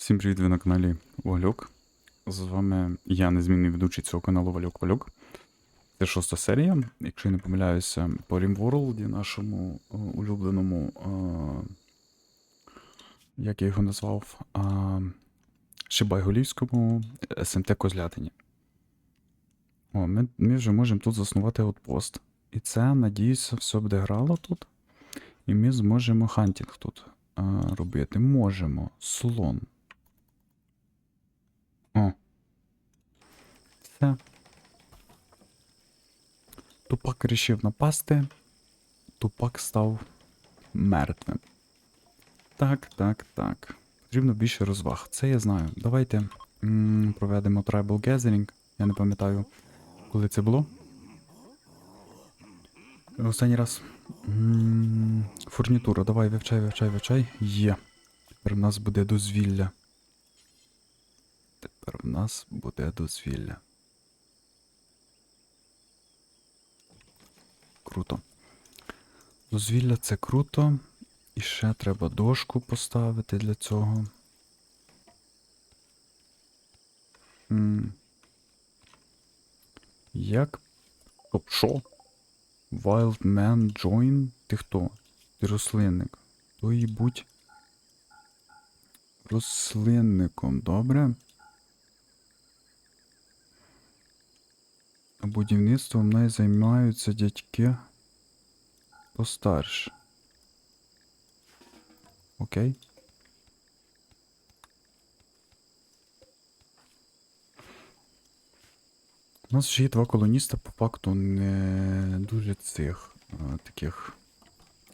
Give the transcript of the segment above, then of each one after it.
Всім привіт, ви на каналі Валюк. З вами я, незмінний ведучий цього каналу Валюк Валюк. Це шоста серія. Якщо я не помиляюся, по RimWorld, нашому е, улюбленому, е, як я його назвав, е, Шибайголівському СМТ Козлятині. О, ми, ми вже можемо тут заснувати аутпост. І це, надіюся, все буде грало тут. І ми зможемо хантінг тут е, робити. Можемо. Слон. О. Все. Тупак рішив напасти. Тупак став мертвим. Так, так, так. Потрібно більше розваг. Це я знаю. Давайте проведемо Tribal Gathering. Я не пам'ятаю, коли це було. Останній раз. Фурнітура, давай, вивчай, вивчай, вивчай. Є. Тепер в нас буде дозвілля. Тепер в нас буде дозвілля. Круто. Дозвілля це круто. І ще треба дошку поставити для цього. М. Як. Стоп, що? Wild Man Join? Ти хто? Ти рослинник. То і будь рослинником, добре? Будівництвом не займаються дядьки постарше. Окей. У нас ще є два колоніста, по факту не дуже цих а, таких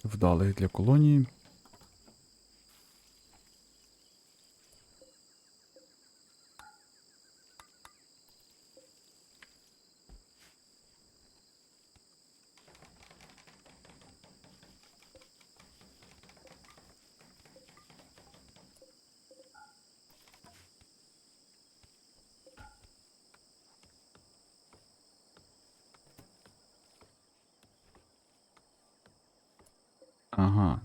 вдалих для колонії. Ага.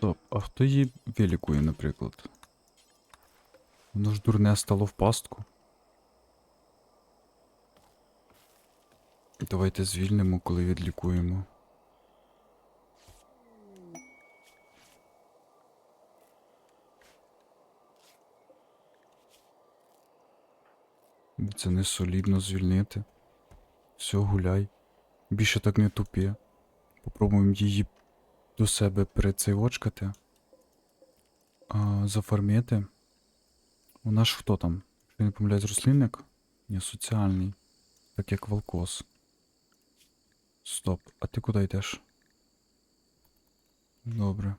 Стоп, а хто її вилікує, наприклад? Воно ж дурне стало в пастку. Давайте звільнимо, коли відлікуємо. Це не солідно звільнити. Все, гуляй. Більше так не тупі. Попробуємо її до себе перецейвочкати. А, зафармити. Вона ж хто там? Якщо не помиляюсь, рослинник? Ні, соціальний. Так як волкос. Стоп, а ти куди йдеш? Добре.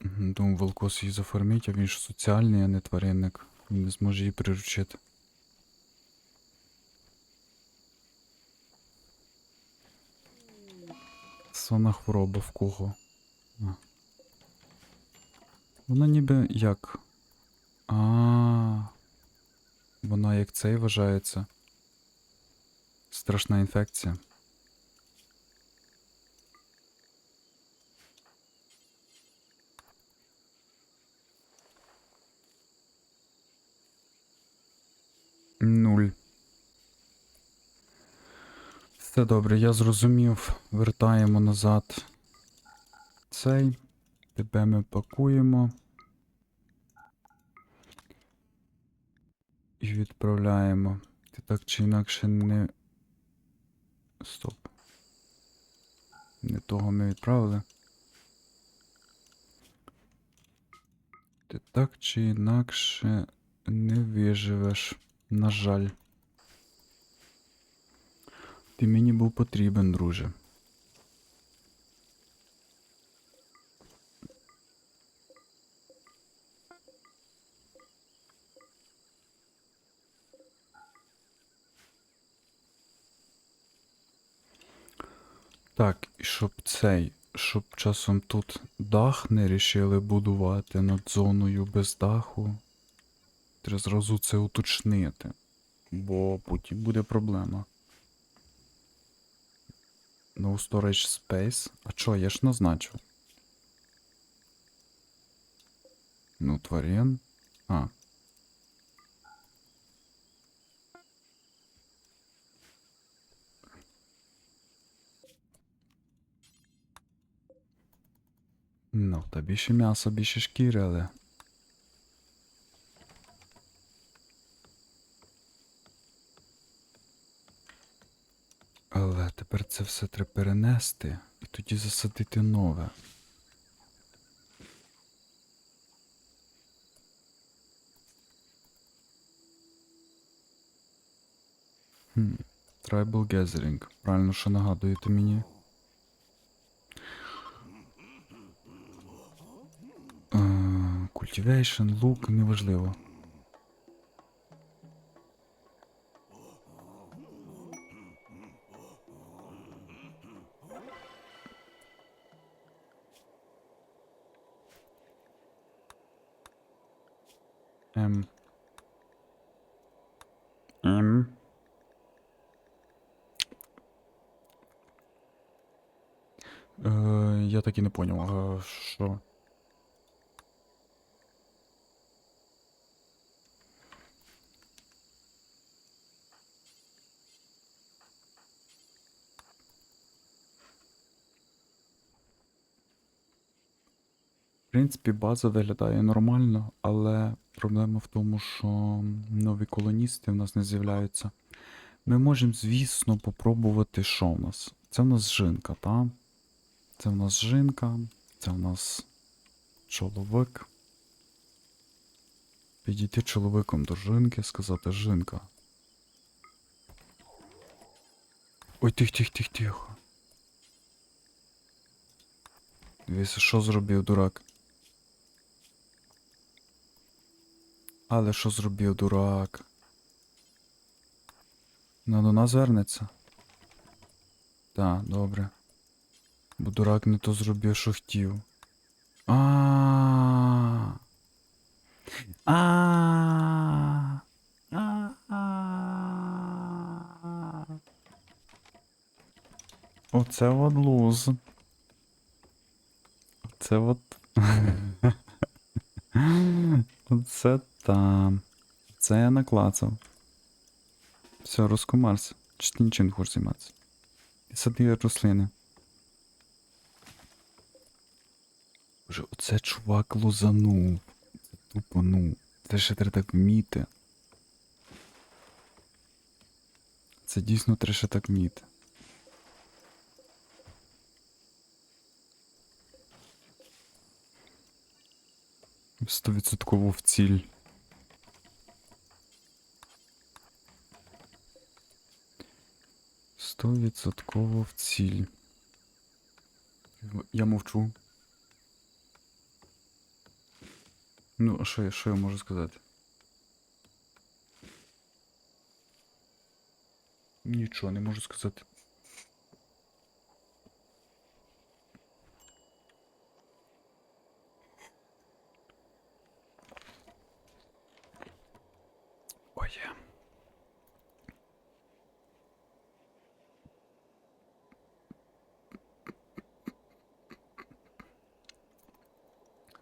Мгм, Думаю, волкос її зафармить, а він ж соціальний, а не тваринник. Він не зможе її приручити. Сонна хвороба в кого? А. Вона ніби як. А. Вона як цей вважається. Страшна інфекція. Все добре, я зрозумів. Вертаємо назад цей. Тебе ми пакуємо. І відправляємо. Ти так чи інакше не. Стоп. Не того ми відправили. Ти так чи інакше не виживеш. На жаль. Ти мені був потрібен, друже. Так, і щоб цей, щоб часом тут дах не рішили будувати над зоною без даху. Треба зразу це уточнити. Бо потім буде проблема. No storage space. А чо, я ж назначив? Ну, тварин. А. Ну, та більше м'яса, більше шкіри, але. Але тепер це все треба перенести і тоді засадити нове. Хм. Tribal Gathering. Правильно, що нагадуєте мені. Е, Cultivation, лук, неважливо. М. Е, я так і не поняв, що? В принципі, база виглядає нормально, але проблема в тому, що нові колоністи в нас не з'являються. Ми можемо, звісно, попробувати, що в нас. Це в нас жінка, та? Це в нас жінка, це в нас чоловік. Підійти чоловіком до жінки, сказати жінка. Ой, тих, тих, тих, тихо. Дивіться, що зробив дурак. Але що зробив дурак? Ну, до нас вернеться. Так, добре. Бо дурак не то зробив, що хотів. А. А. Оце от луз. Оце от. Оце там. Це я наклацав. Все, розкомарся. Чи ти хочеш займатися? І сади рослини. Боже, оце чувак лузанув. Це тупанув. Це ще треба так вміти. Це дійсно треба ще так вміти. Стовідсотково в ціль. Стовідсотково в ціль. Я мовчу. Ну, а що що я можу сказати? Нічого не можу сказати.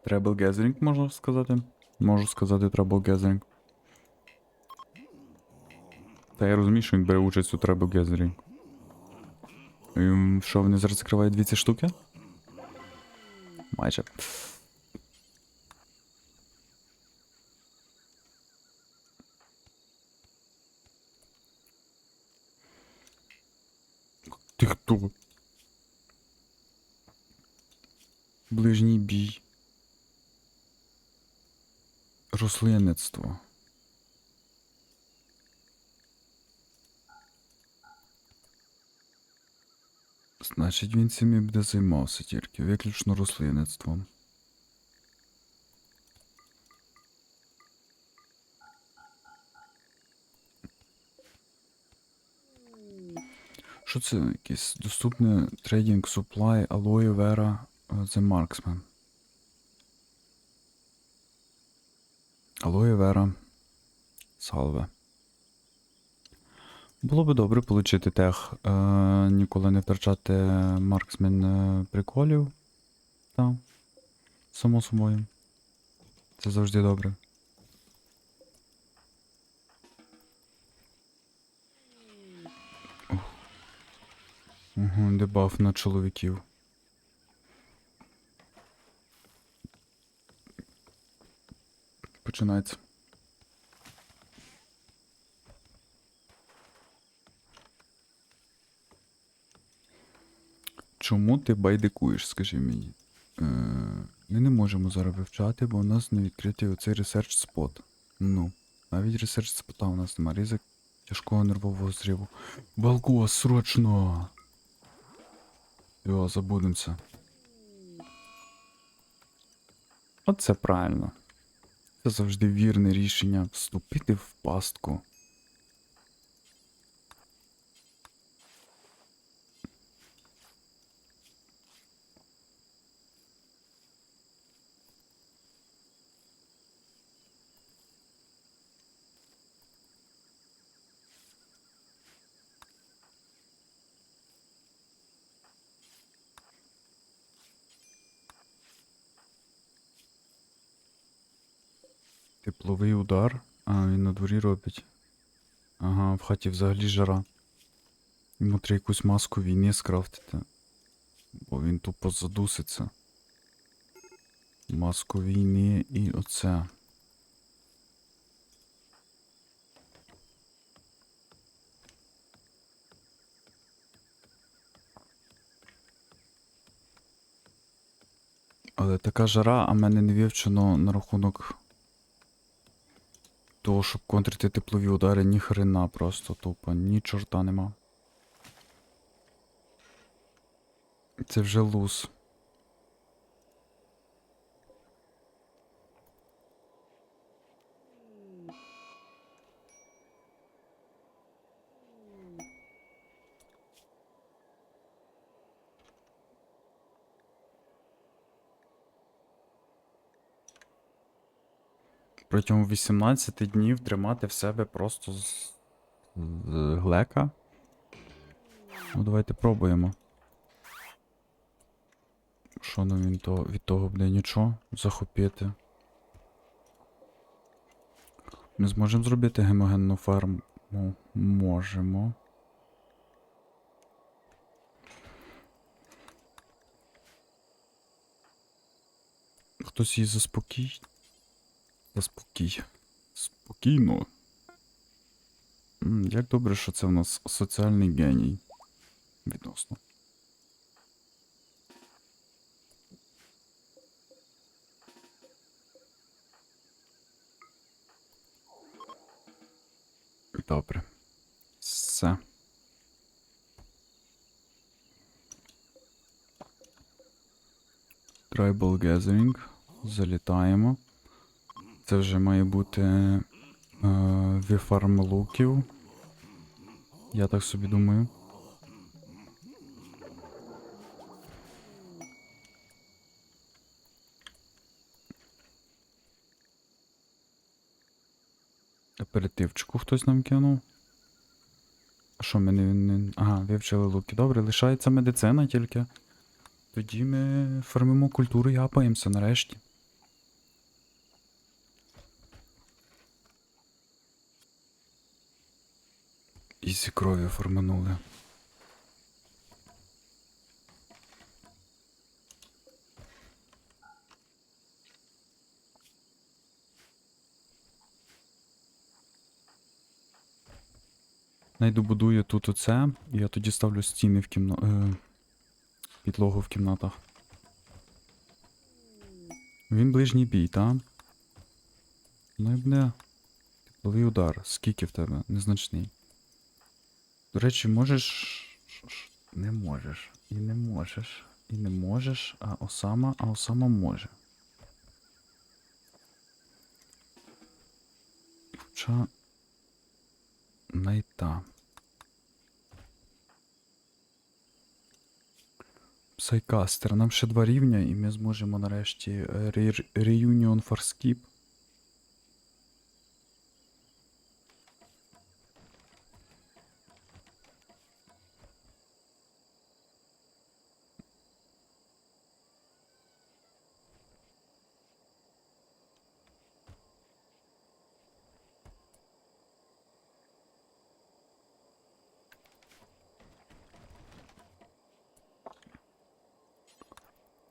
Treble Gathering, можна сказати. Можу сказати Treble Gathering. Та я розумію, що він бере участь у Treble Gathering. Ем, Що, вони зараз закривають дві ці штуки? Майже. Ти хто? Ближній бій. Рослинництво. Значить, він цим і буде займався тільки, виключно рослинництвом. Що це якесь доступне трейдинг Aloe Vera е, The Marksman. Aloe Vera. Салве. Було би добре отримати тех, е, ніколи не втрачати марксмен е, приколів. Так. Само собою. Це завжди добре. Угу, дебаф на чоловіків. Починається. Чому ти байдикуєш, скажи мені? Е, ми не можемо зараз вивчати, бо у нас не відкритий оцей ресерч спот. Ну, навіть ресерч спота у нас немає. Ризик тяжкого нервового зриву. Балко, срочно! Йо, забудемося. Оце правильно. Це завжди вірне рішення вступити в пастку. Тепловий удар. А, він на дворі робить. Ага, в хаті взагалі жара. Йому треба якусь маску війни скрафтити. Бо він тупо задуситься. Маску війни і оце. Але така жара, а мене не вивчено на рахунок того, щоб контрити теплові удари, ні хрена просто тупо, ні чорта нема. Це вже луз. Протягом 18 днів тримати в себе просто з, з глека. Ну, давайте пробуємо. Що нам він то, від того буде нічого захопити. Ми зможемо зробити гемогенну ферму? Можемо. Хтось її заспокій. Заспокій. Спокійно. Як добре, що це в нас соціальний геній. Відносно. Добре. Все. Tribal Gathering. Залітаємо. Це вже має бути е, віфарм луків. Я так собі думаю. Аперитивчику хтось нам кинув. А що ми не, не. Ага, вивчили луки. Добре, лишається медицина тільки. Тоді ми формимо культуру і апаємося нарешті. Ізі крові форманули. Найду будую тут оце, і я тоді ставлю стіни в кімна... Е, підлогу в кімнатах. Він ближній бій, та? Ну і буде. Тепловий удар. Скільки в тебе? Незначний. До речі, можеш. Не можеш. І не можеш. І не можеш, а Осама, а Осама може. Хоча. Найта. Псайкастер. Нам ще два рівня, і ми зможемо нарешті е, Reunion for Skip.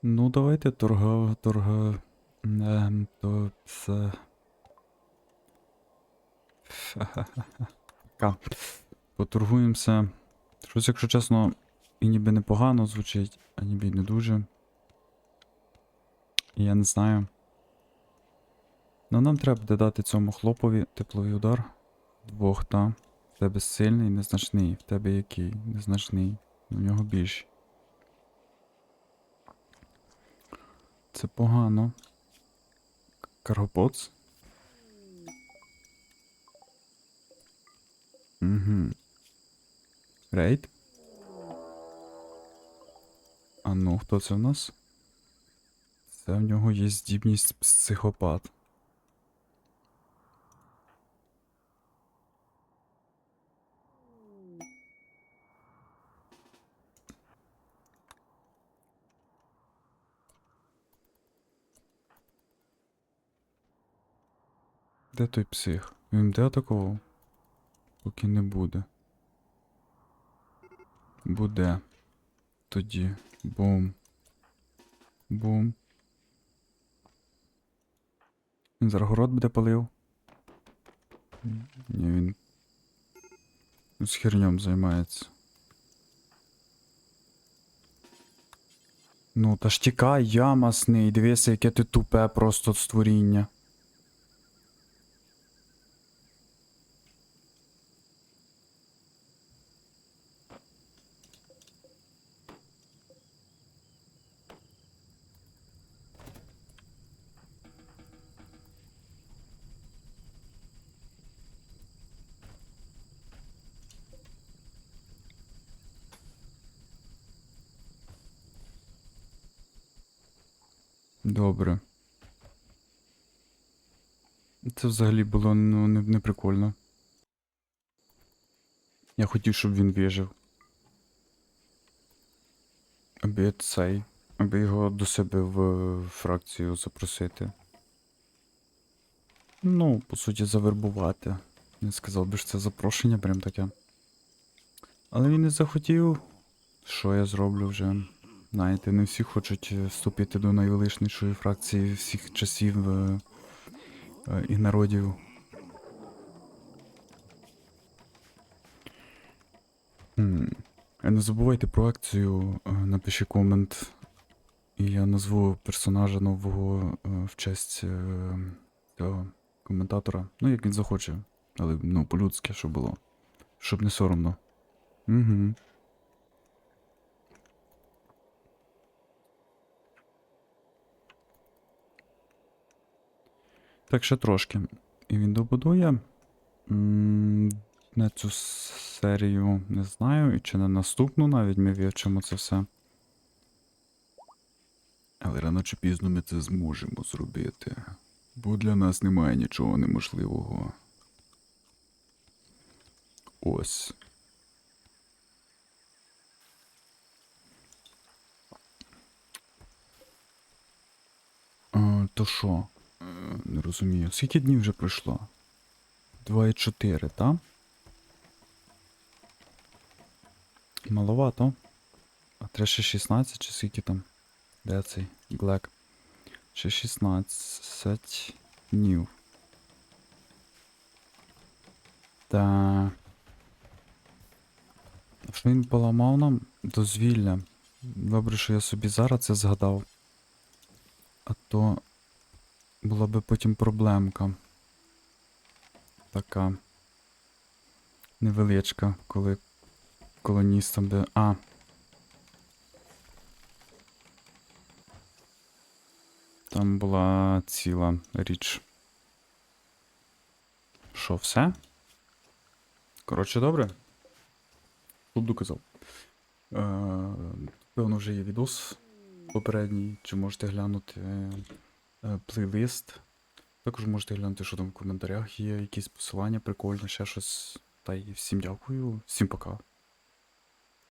Ну, давайте торга, торга. Ем, то це. Поторгуємося. Щось, якщо чесно, і ніби непогано звучить, а ніби не дуже. Я не знаю. Ну нам треба буде дати цьому хлопові тепловий удар. Двох, та. В тебе сильний, незначний. В тебе який? Незначний. У нього більший. Це погано. Каргопоц. Угу. Рейд. А ну, хто це в нас? Це в нього є здібність психопат. Де той псих? Він де атакував? Поки не буде. Буде. Тоді. Бум. Бум. Він зараз город буде палив. Ні, він. З херням займається. Ну, та ж тікай, ямасний, дивися, яке ти тупе просто створіння. Добре. Це взагалі було ну, не, не прикольно. Я хотів, щоб він вижив. Аби цей. Аби його до себе в фракцію запросити. Ну, по суті, завербувати. Не сказав би, що це запрошення прям таке. Але він не захотів. Що я зроблю вже? Знаєте, не всі хочуть е, вступити до найвеличнішої фракції всіх часів е, і народів. Е, Не забувайте про акцію, е, напиши комент, і я назву персонажа нового е, в честь е, цього коментатора. Ну, як він захоче, але ну, по-людськи, щоб було. Щоб не соромно. Угу. Так ще трошки. І він добудує. На цю серію не знаю, і чи на наступну навіть ми вивчимо це все. Але рано чи пізно ми це зможемо зробити. Бо для нас немає нічого неможливого. Ось. То що? Не розумію. Скільки днів вже пройшло? 2,4, так? Маловато. А треба ще 16 чи скільки там? Де цей Глек? Ще 16 днів. Та. Що він поламав нам дозвілля. Добре, що я собі зараз це згадав. А то була би потім проблемка. Така. Невеличка, коли колоністам би. А. Там була ціла річ. Що, все? Коротше, добре. Тут доказав. Е, певно, вже є відос попередній, чи можете глянути плейлист. Також можете глянути, що там в коментарях є, якісь посилання прикольні, ще щось. Та й всім дякую, всім пока.